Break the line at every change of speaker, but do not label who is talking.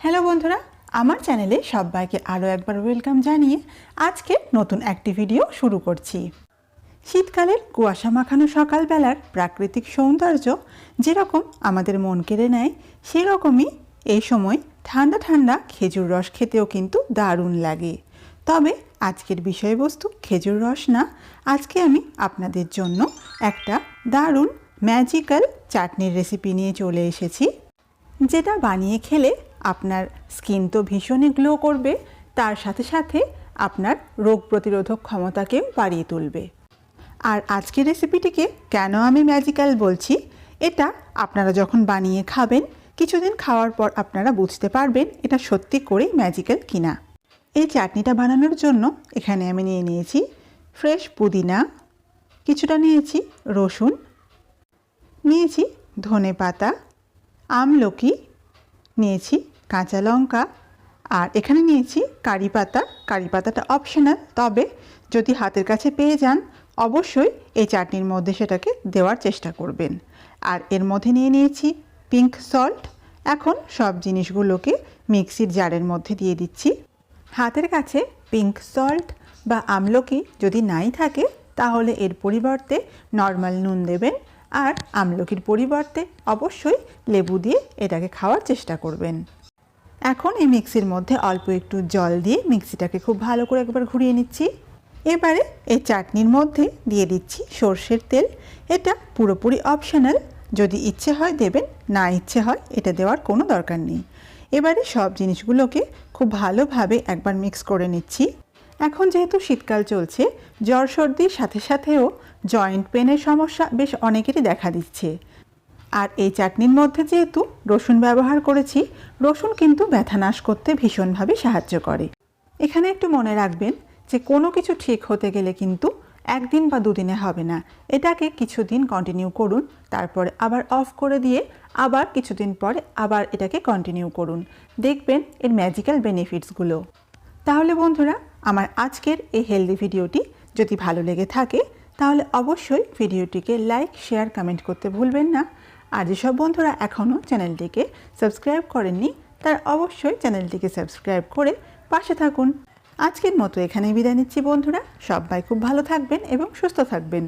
Hello বন্ধুরা, আমার চ্যানেলে সবাইকে আরও একবার ওয়েলকাম জানিয়ে আজকে নতুন একটি ভিডিও শুরু করছি। শীতকালের কুয়াশা মাখানো সকালবেলার প্রাকৃতিক সৌন্দর্য যেরকম আমাদের মন কেড়ে নেয়, সেরকমই এই সময় ঠান্ডা ঠান্ডা খেজুর রস খেতেও কিন্তু দারুণ লাগে। তবে আজকের বিষয়বস্তু খেজুর রস না, আজকে আমি আপনাদের জন্য একটা দারুণ ম্যাজিক্যাল চাটনির রেসিপি নিয়ে চলে এসেছি, যেটা বানিয়ে খেলে আপনার স্কিন তো ভীষণই গ্লো করবে, তার সাথে সাথে আপনার রোগ প্রতিরোধক ক্ষমতাকেও বাড়িয়ে তুলবে। আর আজকের রেসিপিটিকে কেন আমি ম্যাজিক্যাল বলছি, এটা আপনারা যখন বানিয়ে খাবেন, কিছুদিন খাওয়ার পর আপনারা বুঝতে পারবেন এটা সত্যি করেই ম্যাজিক্যাল কিনা। এই চাটনিটা বানানোর জন্য এখানে আমি নিয়ে নিয়েছি ফ্রেশ পুদিনা, কিছুটা নিয়েছি রসুন, নিয়েছি ধনে পাতা আমলকি, নিয়েছি কাঁচা লঙ্কা, আর এখানে নিয়েছি কারি পাতা। কারি পাতাটা অপশনাল তবে যদি হাতের কাছে পেয়ে যান, অবশ্যই এই চাটনির মধ্যে সেটাকে দেওয়ার চেষ্টা করবেন। আর এর মধ্যে নিয়ে নিয়েছি পিঙ্ক সল্ট এখন সব জিনিসগুলোকে মিক্সির জারের মধ্যে দিয়ে দিচ্ছি। হাতের কাছে পিঙ্ক সল্ট বা আমলকি যদি নাই থাকে, তাহলে এর পরিবর্তে নর্মাল নুন দেবেন। আর আমলকির পরিবর্তে অবশ্যই লেবু দিয়ে এটাকে খাওয়ার চেষ্টা করবেন। এখন এই মিক্সির মধ্যে অল্প একটু জল দিয়ে মিক্সিটাকে খুব ভালো করে একবার ঘুরিয়ে নিচ্ছি। এবারে এই চাটনির মধ্যে দিয়ে দিচ্ছি সর্ষের তেল। এটা পুরোপুরি অপশনাল যদি ইচ্ছে হয় দেবেন, না ইচ্ছে হয়, এটা দেওয়ার কোনো দরকার নেই। এবারে সব জিনিসগুলোকে খুব ভালোভাবে একবার মিক্স করে নিচ্ছি। এখন যেহেতু শীতকাল চলছে, জ্বর সর্দির সাথে সাথেও জয়েন্ট পেনের সমস্যা বেশ অনেকেরই দেখা দিচ্ছে। আর এই চাটনির মধ্যে যেহেতু রসুন ব্যবহার করেছি, রসুন কিন্তু ব্যথা নাশ করতে ভীষণভাবে সাহায্য করে। এখানে একটু মনে রাখবেন যে কোনো কিছু ঠিক হতে গেলে কিন্তু একদিন বা দুদিনে হবে না। এটাকে কিছুদিন কন্টিনিউ করুন, তারপরে আবার অফ করে দিয়ে আবার কিছুদিন পরে আবার এটাকে কন্টিনিউ করুন। দেখবেন এর ম্যাজিক্যাল বেনিফিটসগুলো তাহলে বন্ধুরা, আমার আজকের এই হেলদি ভিডিওটি যদি ভালো লেগে থাকে, তাহলে অবশ্যই ভিডিওটিকে লাইক শেয়ার কমেন্ট করতে ভুলবেন না। আর যেসব বন্ধুরা এখনও চ্যানেলটিকে সাবস্ক্রাইব করেননি, তার অবশ্যই চ্যানেলটিকে সাবস্ক্রাইব করে পাশে থাকুন। আজকের মতো এখানেই বিদায় নিচ্ছি বন্ধুরা। সবাই খুব ভালো থাকবেন এবং সুস্থ থাকবেন।